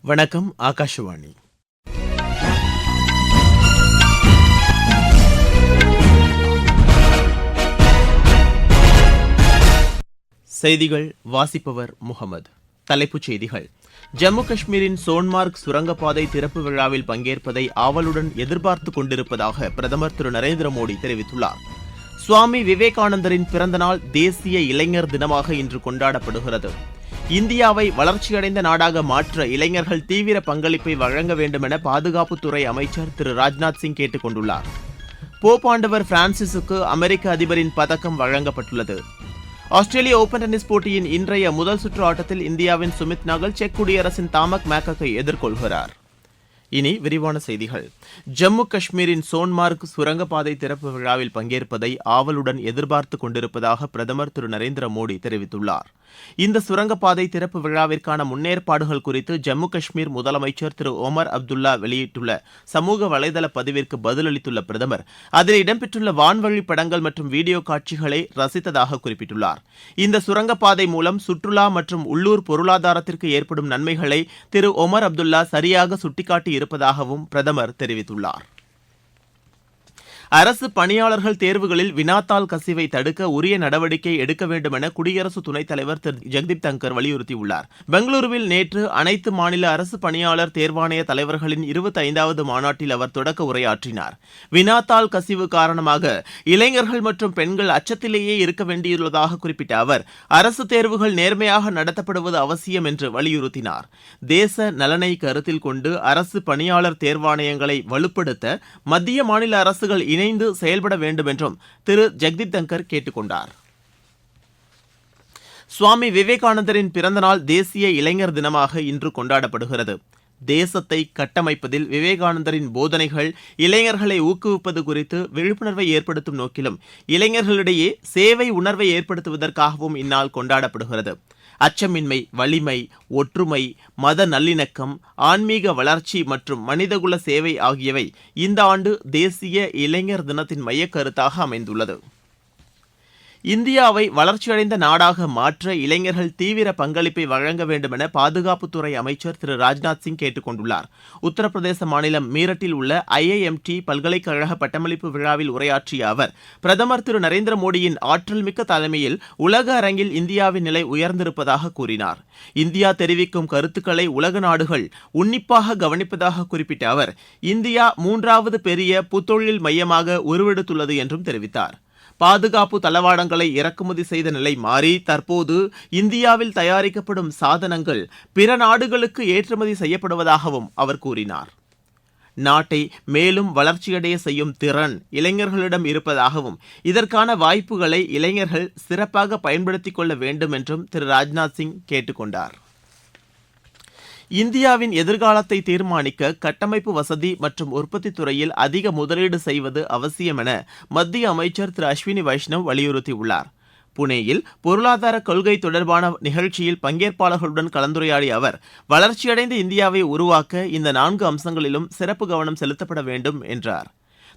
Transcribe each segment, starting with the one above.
வணக்கம் ஆகாஷவாணி. செய்திகள் வாசிப்பவர் முகமது. தலைப்புச் செய்திகள். ஜம்மு காஷ்மீரின் சோன்மார்க் சுரங்கப்பாதை திறப்பு விழாவில் பங்கேற்பதை ஆவலுடன் எதிர்பார்த்துக் கொண்டிருப்பதாக பிரதமர் திரு நரேந்திர மோடி தெரிவித்துள்ளார். சுவாமி விவேகானந்தரின் பிறந்தநாள் தேசிய இளைஞர் தினமாக இன்று கொண்டாடப்படுகிறது. இந்தியாவை வளர்ச்சியடைந்த நாடாக மாற்ற இளைஞர்கள் தீவிர பங்களிப்பை வழங்க வேண்டும் என பாதுகாப்புத்துறை அமைச்சர் திரு ராஜ்நாத் சிங் கேட்டுக் கொண்டுள்ளார் போப்பாண்டவர் பிரான்சிஸுக்கு அமெரிக்க அதிபரின் பதக்கம் வழங்கப்பட்டுள்ளது. ஆஸ்திரேலிய ஓபன் டென்னிஸ் போட்டியின் இன்றைய முதல் சுற்று ஆட்டத்தில் இந்தியாவின் சுமித் நாகல் செக் குடியரசின் தாமக் மேக்கக்கை எதிர்கொள்கிறார். இனி விரிவான செய்திகள். ஜம்மு காஷ்மீரின் சோன்மார்க் சுரங்கப்பாதை திறப்பு விழாவில் பங்கேற்பதை ஆவலுடன் எதிர்பார்த்துக் கொண்டிருப்பதாக பிரதமர் திரு நரேந்திர மோடி தெரிவித்துள்ளார். இந்த சுரங்கப்பாதை திறப்பு விழாவிற்கான முன்னேற்பாடுகள் குறித்து ஜம்மு காஷ்மீர் முதலமைச்சர் திரு ஒமர் அப்துல்லா வெளியிட்டுள்ள சமூக வலைதள பதிவிற்கு பதிலளித்துள்ள பிரதமர் அதில் இடம்பெற்றுள்ள வான்வழி படங்கள் மற்றும் வீடியோ காட்சிகளை ரசித்ததாக குறிப்பிட்டுள்ளார். இந்த சுரங்கப்பாதை மூலம் சுற்றுலா மற்றும் உள்ளூர் பொருளாதாரத்திற்கு ஏற்படும் நன்மைகளை திரு ஒமர் அப்துல்லா சரியாக சுட்டிக்காட்டி இருப்பதாகவும் பிரதமர் தெரிவித்துள்ளார். அரசு பணியாளர்கள் தேர்வுகளில் வினாத்தாள் கசிவை தடுக்க உரிய நடவடிக்கை எடுக்க வேண்டும் என குடியரசு துணைத் தலைவர் திரு. ஜெக்தீப் தங்கர் வலியுறுத்தியுள்ளார். பெங்களூருவில் நேற்று அனைத்து மாநில அரசு பணியாளர் தேர்வாணைய தலைவர்களின் இருபத்தி ஐந்தாவது மாநாட்டில் அவர் தொடக்க உரையாற்றினார். வினாத்தாள் கசிவு காரணமாக இளைஞர்கள் மற்றும் பெண்கள் அச்சத்திலேயே இருக்க வேண்டியுள்ளதாக குறிப்பிட்ட அவர் அரசு தேர்வுகள் நேர்மையாக நடத்தப்படுவது அவசியம் என்று வலியுறுத்தினார். தேச நலனை கருத்தில் கொண்டு அரசு பணியாளர் தேர்வாணையங்களை வலுப்படுத்த மத்திய மாநில அரசுகள் இணைந்து செயல்பட வேண்டும் என்றும் திரு ஜெக்தீப் தங்கர் கேட்டுக்கொண்டார். சுவாமி விவேகானந்தரின் பிறந்தநாள் தேசிய இளைஞர் தினமாக இன்று கொண்டாடப்படுகிறது. தேசத்தை கட்டமைப்பதில் விவேகானந்தரின் போதனைகள் இளைஞர்களை ஊக்குவிப்பது குறித்து விழிப்புணர்வை ஏற்படுத்தும் நோக்கிலும் இளைஞர்களிடையே சேவை உணர்வை ஏற்படுத்துவதற்காகவும் இந்நாள் கொண்டாடப்படுகிறது. அச்சமின்மை வலிமை ஒற்றுமை மத நல்லிணக்கம் ஆன்மீக வளர்ச்சி மற்றும் மனிதகுல சேவை ஆகியவை இந்த ஆண்டு தேசிய இளைஞர் தினத்தின் மையக்கருத்தாக அமைந்துள்ளது. இந்தியாவை வளர்ச்சியடைந்த நாடாக மாற்ற இளைஞர்கள் தீவிர பங்களிப்பை வழங்க வேண்டும் என பாதுகாப்புத்துறை அமைச்சர் திரு ராஜ்நாத் சிங் கேட்டுக் கொண்டுள்ளார் உத்தரப்பிரதேச மாநிலம் மீரட்டில் உள்ள ஐஐஎம்டி பல்கலைக்கழக பட்டமளிப்பு விழாவில் உரையாற்றிய அவர் பிரதமர் திரு நரேந்திர மோடியின் ஆற்றல் மிக்க தலைமையில் உலக அரங்கில் இந்தியாவின் நிலை உயர்ந்திருப்பதாக கூறினார். இந்தியா தெரிவிக்கும் கருத்துக்களை உலக நாடுகள் உன்னிப்பாக கவனிப்பதாக குறிப்பிட்ட அவர் இந்தியா மூன்றாவது பெரிய புத்தொழில் மையமாக உருவெடுத்துள்ளது என்றும் தெரிவித்தார். பாதுகாப்பு தளவாடங்களை இறக்குமதி செய்த நிலை மாறி தற்போது இந்தியாவில் தயாரிக்கப்படும் சாதனங்கள் பிற நாடுகளுக்கு ஏற்றுமதி செய்யப்படுவதாகவும் அவர் கூறினார். நாட்டை மேலும் வளர்ச்சியடைய செய்யும் திறன் இளைஞர்களிடம் இருப்பதாகவும் இதற்கான வாய்ப்புகளை இளைஞர்கள் சிறப்பாக பயன்படுத்திக் கொள்ள வேண்டும் என்றும் திரு ராஜ்நாத் சிங் கேட்டுக்கொண்டார் இந்தியாவின் எதிர்காலத்தை தீர்மானிக்க கட்டமைப்பு வசதி மற்றும் உற்பத்தி துறையில் அதிக முதலீடு செய்வது அவசியம் என மத்திய அமைச்சர் திரு அஸ்வினி வைஷ்ணவ் வலியுறுத்தியுள்ளார். புனேயில் பொருளாதார கொள்கை தொடர்பான நிகழ்ச்சியில் பங்கேற்பாளர்களுடன் கலந்துரையாடிய அவர் வளர்ச்சியடைந்த இந்தியாவை உருவாக்க இந்த நான்கு அம்சங்களிலும் சிறப்பு கவனம் செலுத்தப்பட வேண்டும் என்றார்.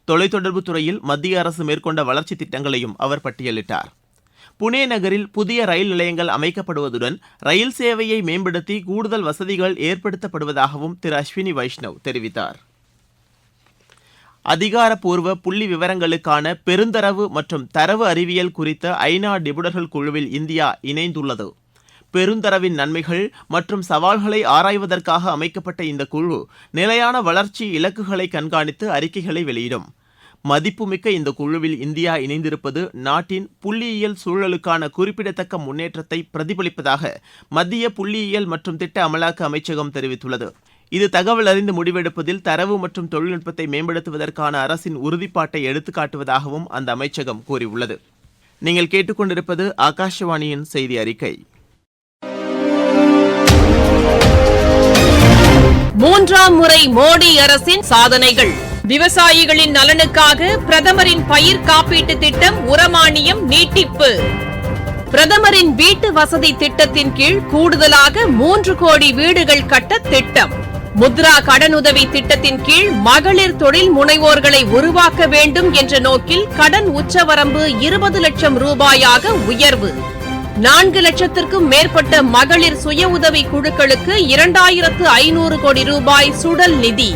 தொலைத்தொடர்பு துறையில் மத்திய அரசு மேற்கொண்ட வளர்ச்சி திட்டங்களையும் அவர் பட்டியலிட்டார். புனே நகரில் புதிய ரயில் நிலையங்கள் அமைக்கப்படுவதுடன் ரயில் சேவையை மேம்படுத்தி கூடுதல் வசதிகள் ஏற்படுத்தப்படுவதாகவும் திரு அஸ்வினி வைஷ்ணவ் தெரிவித்தார். அதிகாரப்பூர்வ புள்ளி விவரங்களுக்கான பெருந்தரவு மற்றும் தரவு அறிவியல் குறித்த ஐநா நிபுணர்கள் குழுவில் இந்தியா இணைந்துள்ளது. பெருந்தரவின் நன்மைகள் மற்றும் சவால்களை ஆராய்வதற்காக அமைக்கப்பட்ட இந்த குழு நிலையான வளர்ச்சி இலக்குகளை கண்காணித்து அறிக்கைகளை வெளியிடும். மதிப்புமிக்க இந்த குழுவில் இந்தியா இணைந்திருப்பது நாட்டின் புள்ளியியல் சூழலுக்கான குறிப்பிடத்தக்க முன்னேற்றத்தை பிரதிபலிப்பதாக மத்திய புள்ளியியல் மற்றும் திட்ட அமலாக்க அமைச்சகம் தெரிவித்துள்ளது. இது தகவல் அறிந்து முடிவெடுப்பதில் தரவு மற்றும் தொழில்நுட்பத்தை மேம்படுத்துவதற்கான அரசின் உறுதிப்பாட்டை எடுத்துக்காட்டுவதாகவும் அந்த அமைச்சகம் கூறியுள்ளது. நீங்கள் கேட்டுக்கொண்டிருப்பது ஆகாஷவாணியின் செய்தி அறிக்கை. மூன்றாம் முறை மோடி அரசின் சாதனைகள். விவசாயிகளின் நலனுக்காக பிரதமரின் பயிர் காப்பீட்டு திட்டம் உரமானியம் நீட்டிப்பு. பிரதமரின் வீட்டு வசதி திட்டத்தின் கீழ் கூடுதலாக மூன்று கோடி வீடுகள் கட்ட திட்டம். முத்ரா கடனுதவி திட்டத்தின் கீழ் மகளிர் தொழில் முனைவோர்களை உருவாக்க வேண்டும் என்ற நோக்கில் கடன் உச்சவரம்பு இருபது லட்சம் ரூபாயாக உயர்வு. நான்கு லட்சத்திற்கும் மேற்பட்ட மகளிர் சுய உதவி குழுக்களுக்கு இரண்டாயிரத்து ஐநூறு கோடி ரூபாய் சுடல் நிதி.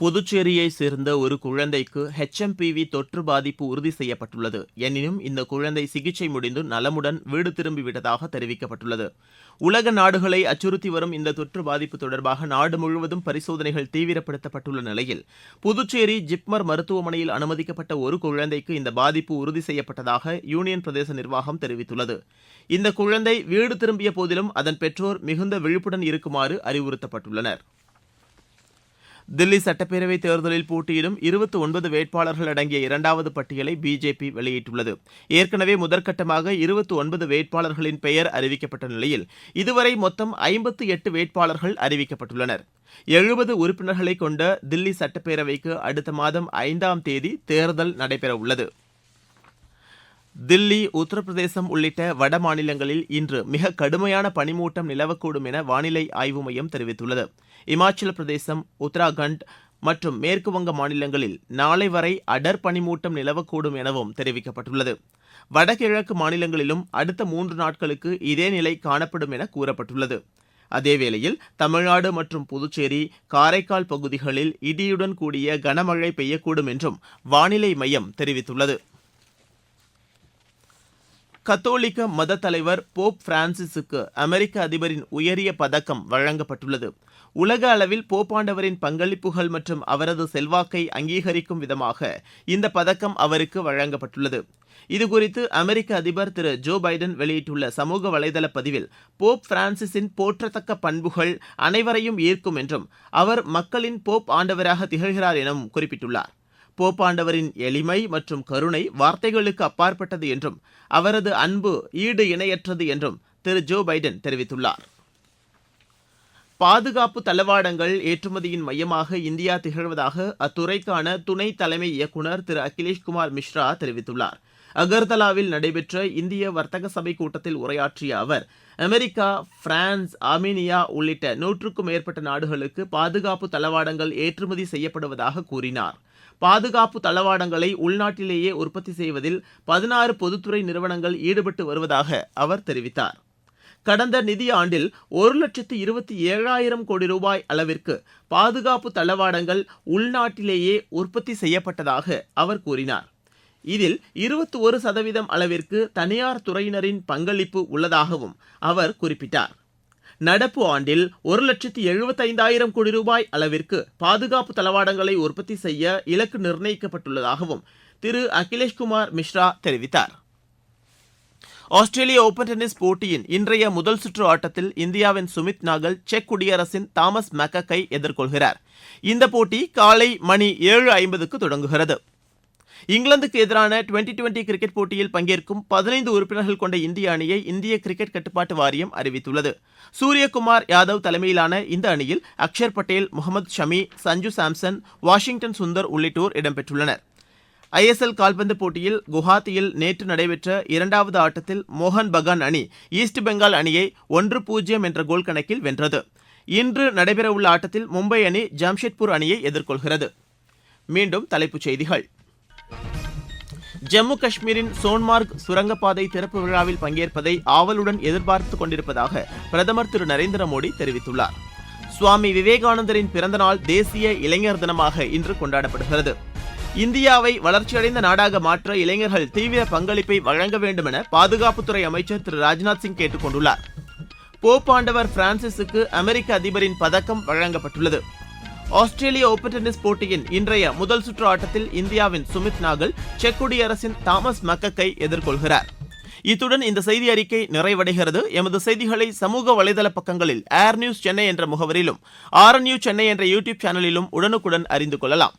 புதுச்சேரியை சேர்ந்த ஒரு குழந்தைக்கு ஹெச்எம்பிவி தொற்று பாதிப்பு உறுதி செய்யப்பட்டுள்ளது. எனினும் இந்த குழந்தை சிகிச்சை முடிந்து நலமுடன் வீடு திரும்பிவிட்டதாக தெரிவிக்கப்பட்டுள்ளது. உலக நாடுகளை அச்சுறுத்தி வரும் இந்த தொற்று பாதிப்பு தொடர்பாக நாடு முழுவதும் பரிசோதனைகள் தீவிரப்படுத்தப்பட்டுள்ள நிலையில் புதுச்சேரி ஜிப்மர் மருத்துவமனையில் அனுமதிக்கப்பட்ட ஒரு குழந்தைக்கு இந்த பாதிப்பு உறுதி செய்யப்பட்டதாக யூனியன் பிரதேச நிர்வாகம் தெரிவித்துள்ளது. இந்த குழந்தை வீடு திரும்பிய போதிலும் அதன் பெற்றோர் மிகுந்த விழிப்புடன் இருக்குமாறு அறிவுறுத்தப்பட்டுள்ளனர். தில்லி சட்டப்பேரவைத் தேர்தலில் போட்டியிடும் இருபத்தி ஒன்பது வேட்பாளர்கள் அடங்கிய இரண்டாவது பட்டியலை பிஜேபி வெளியிட்டுள்ளது. ஏற்கனவே முதற்கட்டமாக இருபத்தி ஒன்பது வேட்பாளர்களின் பெயர் அறிவிக்கப்பட்ட நிலையில் இதுவரை மொத்தம் ஐம்பத்து எட்டு வேட்பாளர்கள் அறிவிக்கப்பட்டுள்ளனர். எழுபது உறுப்பினர்களை கொண்ட தில்லி சட்டப்பேரவைக்கு அடுத்த மாதம் ஐந்தாம் தேதி தேர்தல் நடைபெறவுள்ளது. தில்லி உத்தரப்பிரதேசம் உள்ளிட்ட வட மாநிலங்களில் இன்று மிக கடுமையான பனிமூட்டம் நிலவக்கூடும் என வானிலை ஆய்வு மையம் தெரிவித்துள்ளது. இமாச்சல பிரதேசம் உத்தராகண்ட் மற்றும் மேற்கு வங்க மாநிலங்களில் நாளை வரை அடர் பனிமூட்டம் நிலவக்கூடும் எனவும் தெரிவிக்கப்பட்டுள்ளது. வடகிழக்கு மாநிலங்களிலும் அடுத்த மூன்று நாட்களுக்கு இதே நிலை காணப்படும் என கூறப்பட்டுள்ளது. அதேவேளையில் தமிழ்நாடு மற்றும் புதுச்சேரி காரைக்கால் பகுதிகளில் இடியுடன் கூடிய கனமழை பெய்யக்கூடும் என்றும் வானிலை மையம் தெரிவித்துள்ளது. கத்தோலிக்க மத தலைவர் போப் பிரான்சிஸுக்கு அமெரிக்க அதிபரின் உயரிய பதக்கம் வழங்கப்பட்டுள்ளது. உலக அளவில் போப்பாண்டவரின் பங்களிப்புகள் மற்றும் அவரது செல்வாக்கை அங்கீகரிக்கும் விதமாக இந்த பதக்கம் அவருக்கு வழங்கப்பட்டுள்ளது. இதுகுறித்து அமெரிக்க அதிபர் திரு ஜோ பைடன் வெளியிட்டுள்ள சமூக வலைதள பதிவில் போப் பிரான்சிஸின் போற்றத்தக்க பண்புகள் அனைவரையும் ஈர்க்கும் என்றும் அவர் மக்களின் போப் ஆண்டவராக திகழ்கிறார் எனவும் குறிப்பிட்டுள்ளார். போப்பாண்டவரின் எளிமை மற்றும் கருணை வார்த்தைகளுக்கு அப்பாற்பட்டது என்றும் அவரது அன்பு ஈடு இணையற்றது என்றும் திரு ஜோ பைடன் தெரிவித்துள்ளார். பாதுகாப்பு தளவாடங்கள் ஏற்றுமதியின் மையமாக இந்தியா திகழ்வதாக அத்துறைக்கான துணை தலைமை இயக்குநர் திரு அகிலேஷ் குமார் மிஸ்ரா தெரிவித்துள்ளார். அகர்தலாவில் நடைபெற்ற இந்திய வர்த்தக சபை கூட்டத்தில் உரையாற்றிய அவர் அமெரிக்கா பிரான்ஸ் ஆர்மீனியா உள்ளிட்ட நூற்றுக்கும் மேற்பட்ட நாடுகளுக்கு பாதுகாப்பு தளவாடங்கள் ஏற்றுமதி செய்யப்படுவதாக கூறினார். பாதுகாப்பு தளவாடங்களை உள்நாட்டிலேயே உற்பத்தி செய்வதில் பதினாறு பொதுத்துறை நிறுவனங்கள் ஈடுபட்டு வருவதாக அவர் தெரிவித்தார். கடந்த நிதியாண்டில் ஒரு லட்சத்து இருபத்தி ஏழாயிரம் கோடி ரூபாய் அளவிற்கு பாதுகாப்பு தளவாடங்கள் உள்நாட்டிலேயே உற்பத்தி செய்யப்பட்டதாக அவர் கூறினார். இதில் இருபத்தி ஒரு சதவீதம் அளவிற்கு தனியார் துறையினரின் பங்களிப்பு உள்ளதாகவும் அவர் குறிப்பிட்டார். நடப்பு ஆண்டில் ஒரு லட்சத்தி எழுபத்தைந்தாயிரம் கோடி ரூபாய் அளவிற்கு பாதுகாப்பு தளவாடங்களை உற்பத்தி செய்ய இலக்கு நிர்ணயிக்கப்பட்டுள்ளதாகவும் திரு அகிலேஷ்குமார் மிஸ்ரா தெரிவித்தார். ஆஸ்திரேலிய ஓபன் டென்னிஸ் போட்டியின் இன்றைய முதல் சுற்று ஆட்டத்தில் இந்தியாவின் சுமித் நாகல் செக் குடியரசின் தாமஸ் மெக்கக்கை எதிர்கொள்கிறார். இந்த போட்டி காலை மணி ஏழு ஐம்பதுக்கு தொடங்குகிறது. இங்கிலாந்துக்கு எதிரான டுவெண்டி டுவெண்டி கிரிக்கெட் போட்டியில் பங்கேற்கும் பதினைந்து உறுப்பினர்கள் கொண்ட இந்திய அணியை இந்திய கிரிக்கெட் கட்டுப்பாட்டு வாரியம் அறிவித்துள்ளது. சூரியகுமார் யாதவ் தலைமையிலான இந்த அணியில் அக்ஷர் பட்டேல் முகமது ஷமி சஞ்சு சாம்சன் வாஷிங்டன் சுந்தர் உள்ளிட்டோர் இடம்பெற்றுள்ளனர். ஐஎஸ்எல் கால்பந்து போட்டியில் குவஹாத்தியில் நேற்று நடைபெற்ற இரண்டாவது ஆட்டத்தில் மோகன் பகான் அணி ஈஸ்ட் பெங்கால் அணியை ஒன்று பூஜ்ஜியம் என்ற கோல் கணக்கில் வென்றது. இன்று நடைபெறவுள்ள ஆட்டத்தில் மும்பை அணி ஜாம்ஷெட்பூர் அணியை எதிர்கொள்கிறது. மீண்டும் தலைப்புச் செய்திகள். ஜம்மு காஷ்மீரின் சோன்மார்க் சுரங்கப்பாதை திறப்பு விழாவில் பங்கேற்பதை ஆவலுடன் எதிர்பார்த்து கொண்டிருப்பதாக பிரதமர் திரு நரேந்திர மோடி தெரிவித்துள்ளார். சுவாமி விவேகானந்தரின் பிறந்தநாள் தேசிய இளைஞர் தினமாக இன்று கொண்டாடப்படுகிறது. இந்தியாவை வளர்ச்சியடைந்த நாடாக மாற்ற இளைஞர்கள் தீவிர பங்களிப்பை வழங்க வேண்டும் என பாதுகாப்புத்துறை அமைச்சர் திரு ராஜ்நாத் சிங் கேட்டுக் கொண்டுள்ளார். போப்பாண்டவர் பிரான்சிஸுக்கு அமெரிக்க அதிபரின் பதக்கம் வழங்கப்பட்டுள்ளது. ஆஸ்திரேலிய ஓபன் டென்னிஸ் போட்டியின் இன்றைய முதல் சுற்று ஆட்டத்தில் இந்தியாவின் சுமித் நாகல் செக் குடியரசின் தாமஸ் மக்கக்கை எதிர்கொள்கிறார். இத்துடன் இந்த செய்தி அறிக்கை நிறைவடைகிறது. எமது செய்திகளை சமூக வலைதள பக்கங்களில் ஏர் நியூஸ் சென்னை என்ற முகவரிலும் ஆர் நியூஸ் சென்னை என்ற யூடியூப் சேனலிலும் உடனுக்குடன் அறிந்து கொள்ளலாம்.